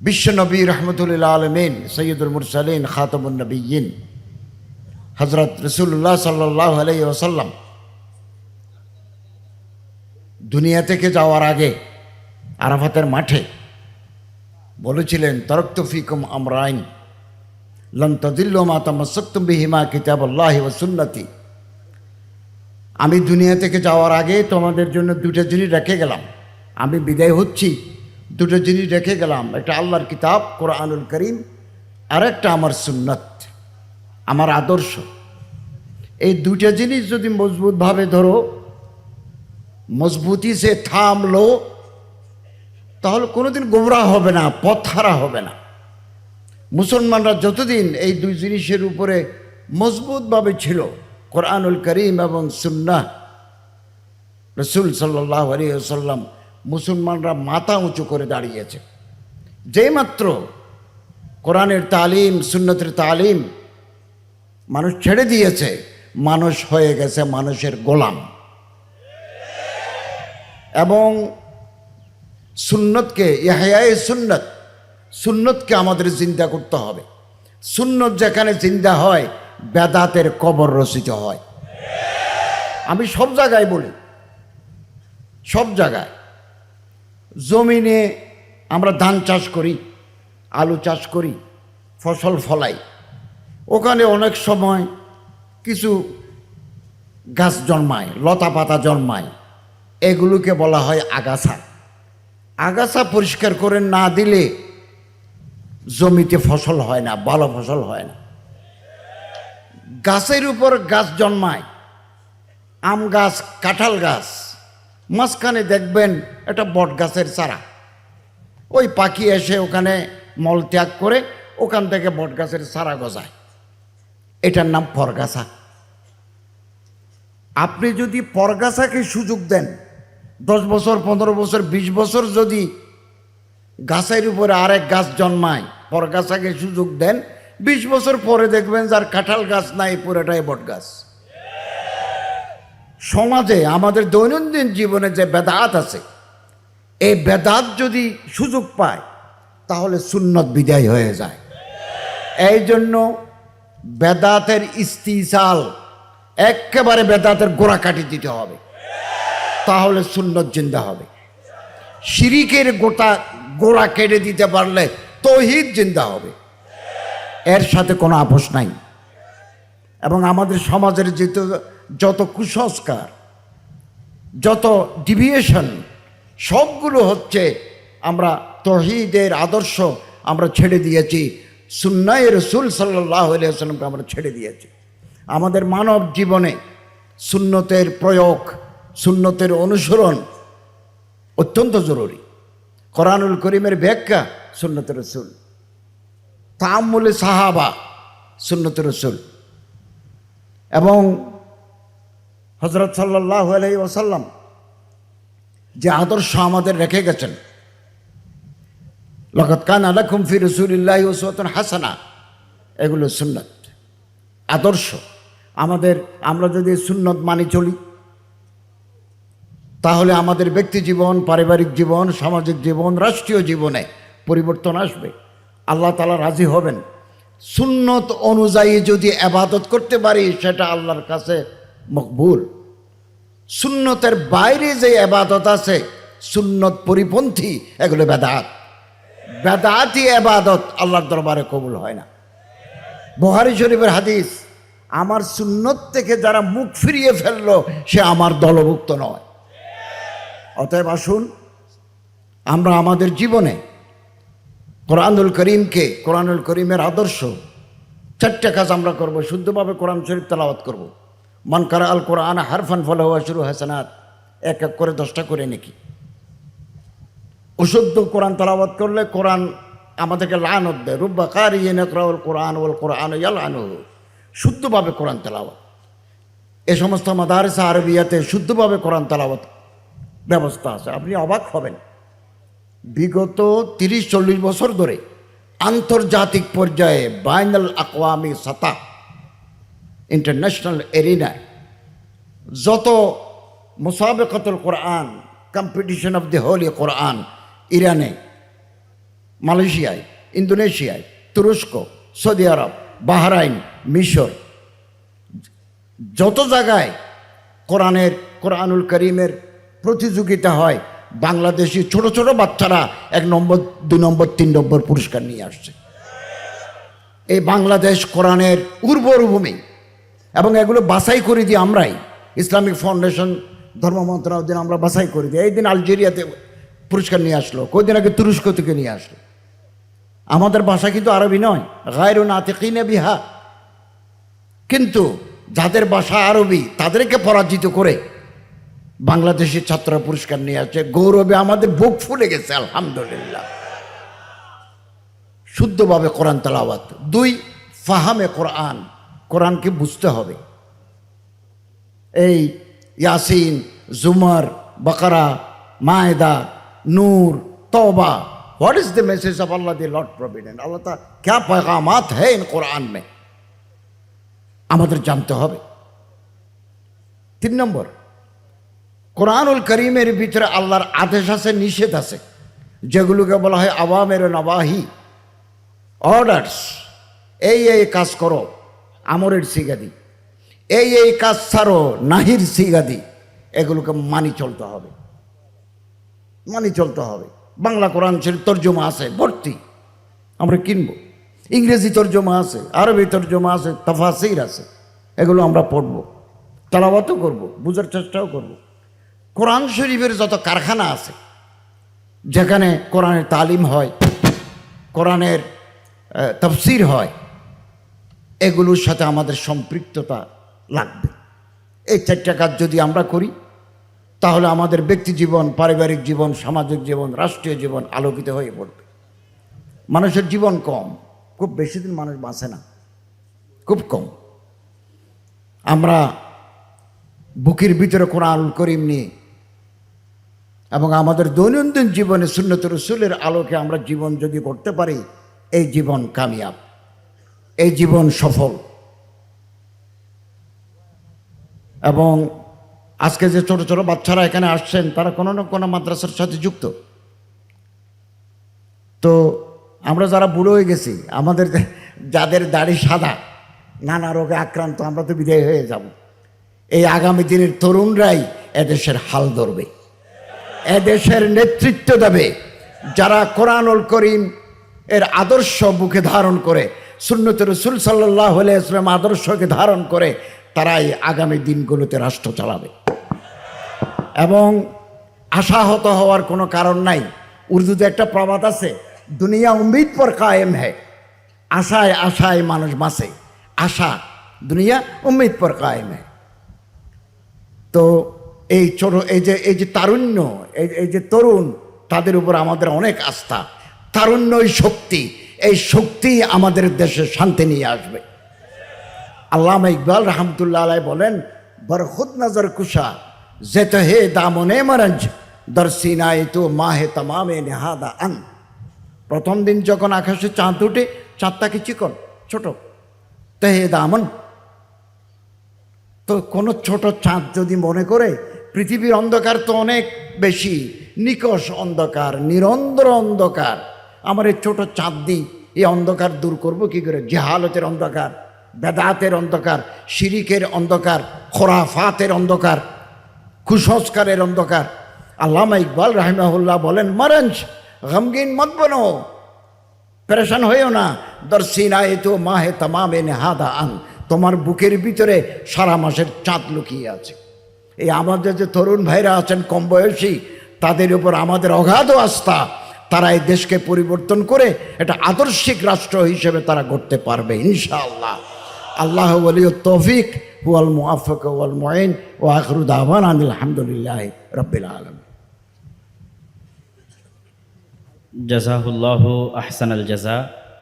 বিশ্বনবী রহমতুল্লাহ আলমিন সৈয়দুল মুরসালিন খাতমুল নবীন হজরত রসুল্লাহ সাল্লাহ আলাই ওসাল্লাম দুনিয়া থেকে যাওয়ার আগে আরাফাতের মাঠে বলেছিলেন, তরক্ত ফিকুম আমরাইন লন তদিল্ল মাতা মসক্তুম বিহিমা কিতাব আল্লাহ সুন্নতি। আমি দুনিয়া থেকে যাওয়ার আগে তোমাদের জন্য দুটো জিনিস রেখে গেলাম। আমি বিদায় হচ্ছি। দুটো জিনিস রেখে গেলাম। একটা আল্লাহর কিতাব, কোরআনুল করিম আর একটা আমার সুন্নত, আমার আদর্শ। এই দুটো জিনিস যদি মজবুতভাবে ধরো, মজবুতি সে থামলো, তাহলে কোনোদিন গোমরা হবে না, পথহারা হবে না। মুসলমানরা যতদিন এই দুই জিনিসের উপরে মজবুতভাবে ছিল, কোরআনুল করিম এবং সুন্না রসুল সাল্লাহ আলী সাল্লাম মুসলমানরা মাথা উঁচু করে দাঁড়িয়েছে। যেই মাত্র কোরআনের তালিম, সুন্নতের তালিম মানুষ ছেড়ে দিয়েছে, মানুষ হয়ে গেছে মানুষের গোলাম। এবং সুন্নতকে ইহাই সুন্নত, সুন্নতকে আমাদের চিন্তা করতে হবে। সুন্নত যেখানে চিন্তা হয়, বেদাতের কবর রচিত হয়। আমি সব জায়গায় বলি, সব জায়গায়। জমিনে আমরা ধান চাষ করি, আলু চাষ করি, ফসল ফলাই। ওখানে অনেক সময় কিছু গাছ জন্মায়, লতা পাতা জন্মায়। এগুলোকে বলা হয় আগাছা। আগাছা পরিষ্কার করে না দিলে জমিতে ফসল হয় না, ভালো ফসল হয় না। গাছের উপর গাছ জন্মায়। আম গাছ, কাঁঠাল গাছ মাঝখানে দেখবেন একটা বট গাছের চারা। ওই পাখি এসে ওখানে মল ত্যাগ করে ওখান থেকে বট গাছের চারা গজায়। এটার নাম পরগাছা আপনি যদি পরগাছাকে সুযোগ দেন, দশ বছর, পনেরো বছর, বিশ বছর যদি গাছের উপরে আরেক গাছ জন্মায় পরগাছাকে সুযোগ দেন, বিশ বছর পরে দেখবেন যার কাঁঠাল গাছ নাই, পুরোটাই বট গাছ। সমাজে আমাদের দৈনন্দিন জীবনে যে বেদাত আছে, এই বেদাত যদি সুযোগ পায়, তাহলে সুন্নত বিদায় হয়ে যায়। এই জন্য বেদাতের ইস্তিসাল, একেবারে বেদাতের গোড়া কাটি দিতে হবে। তাহলে সুন্নত জিন্দা হবে। শিরিকের গোটা গোড়া কেটে দিতে পারলে তহিদ জিন্দা হবে। এর সাথে কোনো আপোষ নাই। এবং আমাদের সমাজের যত যত কুসংস্কার, যত ডিভিয়েশন সবগুলো হচ্ছে আমরা তহিদের আদর্শ আমরা ছেড়ে দিয়েছি। সুন্নায় রসুল সাল্লাহ সাল্লামকে আমরা ছেড়ে দিয়েছি। আমাদের মানব জীবনে সুন্নতের প্রয়োগ, সুন্নতের অনুসরণ অত্যন্ত জরুরি। কোরআনুল করিমের ব্যাখ্যা সুন্নত রসুল। তামুল সাহাবা সুন্নত রসুল। এবং হজরত সাল্লাহ আলাই ওসাল্লাম যে আদর্শ আমাদের রেখে গেছেন। লকত কান আলাকুম ফি রসুলিল্লাহ ওসওয়াতুন হাসানা। এগুলো সুন্নত। আদর্শ। আমাদের, আমরা যদি সুন্নত মানি চলি, তাহলে আমাদের ব্যক্তি জীবন, পারিবারিক জীবন, সামাজিক জীবন, রাষ্ট্রীয় জীবনে পরিবর্তন আসবে। আল্লাহ তালা রাজি হবেন। সুন্নত অনুযায়ী যদি আবাদত করতে পারি, সেটা আল্লাহর কাছে মকবুল। সুন্নতের বাইরে যে আবাদত আছে, সুন্নত পরিপন্থী, এগুলো বেদাত। বেদাতি আবাদত আল্লাহর দরবারে কবুল হয় না। বুহারি শরীফের হাদিস, আমার সুন্নত থেকে যারা মুখ ফিরিয়ে ফেলল, সে আমার দলভুক্ত নয়। অতএব আসুন, আমরা আমাদের জীবনে কোরআনুল করিমকে, কোরআনুল করিমের আদর্শ, চারটে কাজ আমরা করব। শুদ্ধভাবে কোরআন শরীফ তেলাওয়াত করব। মন করা আল কোরআন হারফান শুরু হাসানাত, এক এক করে দশটা করে নাকি। অশুদ্ধ কোরআন তেলাওয়াত করলে কোরআন আমাদেরকে লানত দেয়। রুব্বা কারি নকরাউল কোরআন ওল কোরআন ইয়াল আনু শুদ্ধভাবে কোরআন তেলাওয়াত। এ সমস্ত মাদারেসা আরবিয়াতে শুদ্ধভাবে কোরআন তেলাওয়াত ব্যবস্থা আছে। আপনি অবাক হবেন। বিগত তিরিশ চল্লিশ বছর ধরে আন্তর্জাতিক পর্যায়ে বাইনাল আকওয়ামি সাতা ইন্টারন্যাশনাল এরিনায় যত মুসাবেকতুল Quran competition of the holy Quran ইরানে মালয়েশিয়ায় ইন্দোনেশিয়ায় তুরস্ক সৌদি আরব বাহরাইন মিশর যত জায়গায় কোরআনের, কোরআনুল করিমের প্রতিযোগিতা হয়, বাংলাদেশি ছোট ছোট বাচ্চারা এক নম্বর দু নম্বর, তিন নম্বর পুরস্কার নিয়ে আসছে। এই বাংলাদেশ কোরআনের উর্বর ভূমি এবং এগুলো বাছাই করে দিই আমরাই। ইসলামিক ফাউন্ডেশন, ধর্ম মন্ত্রণালয় দিন আমরা বাছাই করে দিই। এই দিন আলজেরিয়াতে পুরস্কার নিয়ে আসলো কদিন আগে তুরস্ক থেকে নিয়ে আসলো। আমাদের ভাষা কিন্তু আরবি নয় গায়ের কিনে বিহা। কিন্তু যাদের ভাষা আরবি, তাদেরকে পরাজিত করে বাংলাদেশের ছাত্র পুরস্কার নিয়ে আসছে। গৌরবে আমাদের বুক ফুলে গেছে, আলহামদুলিল্লাহ। শুদ্ধভাবে কোরআন তালাওয়াত। দুই, ফাহামে কোরআন। কোরআনকে বুঝতে হবে এই ইয়াসিন জুমার বাকারা মায়দা নূর तौबा what is the message of Allah the lord provident Allah তা क्या पैगामात है इन कुरान में আমাদের জানতে হবে তিন নম্বর কোরআনুল করিমের ভিতরে আল্লাহর আদেশ আছে নিষেধ আছে যেগুলোকে বলা হয় আওয়ামের নবাহি অর্ডারস এই এই কাজ করো আমরের সিগাদি। এই এই কাজ ছাড়ো, নাহির সিগাদি। এগুলোকে মানি চলতে হবে। মানি চলতে হবে। বাংলা কোরআন শরীফ তর্জমা আছে, ভর্তি। আমরা কিনব। ইংরেজি তর্জমা আছে, আরবি তর্জমা আছে, তাফাসির আছে। এগুলো আমরা পড়ব। তালাবাতও করব, বুঝার চেষ্টাও করব। কোরআন শরীফের যত কারখানা আছে, যেখানে কোরআনের তালিম হয়, কোরআনের তফসির হয় এগুলোর সাথে আমাদের সম্পৃক্ততা লাগবে। এই চারটা কাজ যদি আমরা করি, তাহলে আমাদের ব্যক্তি জীবন, পারিবারিক জীবন, সামাজিক জীবন, রাষ্ট্রীয় জীবন আলোকিত হয়ে পড়বে। মানুষের জীবন কম, খুব বেশি দিন মানুষ বাঁচে না, খুব কম। আমরা বুকের ভিতরে কোনো কোরআন করিম নিয়ে এবং আমাদের দৈনন্দিন জীবনে সুন্নত রসুলের আলোকে আমরা জীবন যদি করতে পারি, এই জীবন কামিয়াব। এই জীবন সফল। এবং আজকে যে ছোট ছোট বাচ্চারা এখানে আসছেন, তারা কোনো না কোনো মাদ্রাসার সাথে যুক্ত। তো আমরা যারা বুড়ো হয়ে গেছি, আমাদের যাদের দাড়ি সাদা, নানা রোগে আক্রান্ত, আমরা তো বিদায় হয়ে যাব। এই আগামী দিনের তরুণরাই এদেশের হাল ধরবে। এদেশের নেতৃত্ব দেবে। যারা কোরআনুল করিম এর আদর্শ বুকে ধারণ করে সুন্নত রসুল সাল্লাহ ইসলাম আদর্শকে ধারণ করে তারাই আগামী দিনগুলোতে রাষ্ট্র চালাবে। এবং আশাহত হওয়ার কোনো কারণ নাই। উর্দুতে একটা প্রবাদ আছে, দুনিয়া উম্মিদ পর কায়েম হ্যায় আশায় আশায় মানুষ বাঁচে, আশা দুনিয়া উম্মিদ পর কায়েম হ্যায় তো এই ছোট, এই যে এই যে তারুণ্য এই যে তরুণ, তাদের উপর আমাদের অনেক আস্থা। তারুণ্যই শক্তি এই শক্তি আমাদের দেশে শান্তি নিয়ে আসবে। আল্লামা ইকবাল রহমতুল্লাহ আলাই বলেন বরখুদ নজর কুশা, যেত হে দামনে মরঞ্জ দর্শিনায় তো মাহে তমামে নেহাদা আন। প্রথম দিন যখন আকাশে চাঁদ উঠে, চাঁদটা কি চিকন? ছোট। তো হে দামন, তো কোনো ছোট চাঁদ যদি মনে করে, পৃথিবীর অন্ধকার তো অনেক বেশি, নিকষ অন্ধকার, নিরন্তর অন্ধকার। আমার এই ছোট চাঁদ দিই এই অন্ধকার দূর করব কি করে? জেহালতের অন্ধকার, বেদাতের অন্ধকার, শিরিকের অন্ধকার, খোরাফাতের অন্ধকার, কুসংস্কারের অন্ধকার। আল্লামা ইকবাল রাহিমাহুল্লাহ বলেন মারঞ্জ গমগিন মত বনো। পেরেশান হয়েও না। দর্শিনায় তো মাহে তামামে নেহাদা আন। তোমার বুকের ভিতরে সারা মাসের চাঁদ লুকিয়ে আছে। এই আমাদের যে তরুণ ভাইরা আছেন কম বয়সী, তাদের উপর আমাদের অগাধ আস্থা। তারা এই দেশকে পরিবর্তন করে এটা আদর্শিক রাষ্ট্র হিসেবে তারা করতে পারবে, ইনশাআল্লাহ। আল্লাহ বলিও তৌফিক ওয়াল মুআফক ওয়াল মুঈন ও আখরুদ আহমান আলহামদুলিল্লাহ রব্বিল আলম জাজাহুল্লাহ আহসান আল জাজা